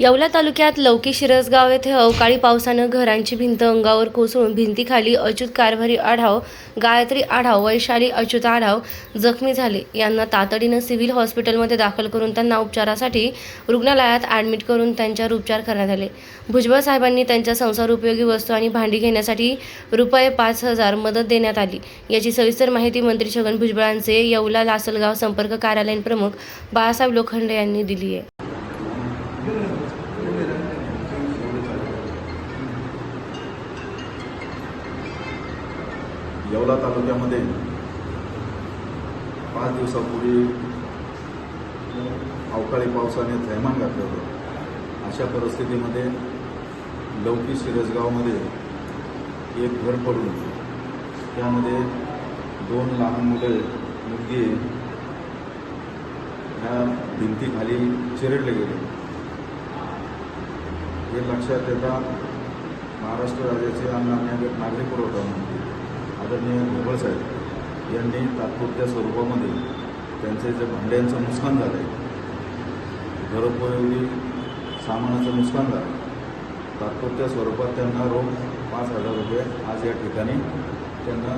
येवला तालुक्यात लौकी शिरसगाव येथे अवकाळी पावसानं घरांची भिंत अंगावर कोसळून भिंतीखाली अच्युत कारभारी आढाव गायत्री आढाव वैशाली अच्युत आढाव जखमी झाले. यांना तातडीनं सिव्हिल हॉस्पिटलमध्ये दाखल करून त्यांना उपचारासाठी रुग्णालयात ॲडमिट करून त्यांच्यावर उपचार करण्यात आले. भुजबळ साहेबांनी त्यांच्या संसार उपयोगी वस्तू आणि भांडी घेण्यासाठी रुपये पाच हजार मदत देण्यात आली. याची सविस्तर माहिती मंत्री छगन भुजबळांचे येवला लासलगाव संपर्क कार्यालयीन प्रमुख बाळासाहेब लोखंडे यांनी दिली आहे. येवला तालुक्यामध्ये पाच दिवसापूर्वी अवकाळी पावसाने थैमान घातलं होतं. अशा परिस्थितीमध्ये लौकी शिरसगावमध्ये एक घर पडून त्यामध्ये दोन लहान मुले मुलगी ह्या भिंतीखाली चिरडले गेले. हे लक्षात येता महाराष्ट्र राज्याचे अन्न आणि नागरी पुरवठा मंत्री आदरणीय भोबळ साहेब यांनी तात्पुरत्या स्वरूपामध्ये त्यांचे जे भांड्यांचं नुकसान झालं आहे घरोपयोगी सामानाचं नुकसान झालं तात्पुरत्या स्वरूपात त्यांना रोख पाच हजार रुपये आज या ठिकाणी त्यांना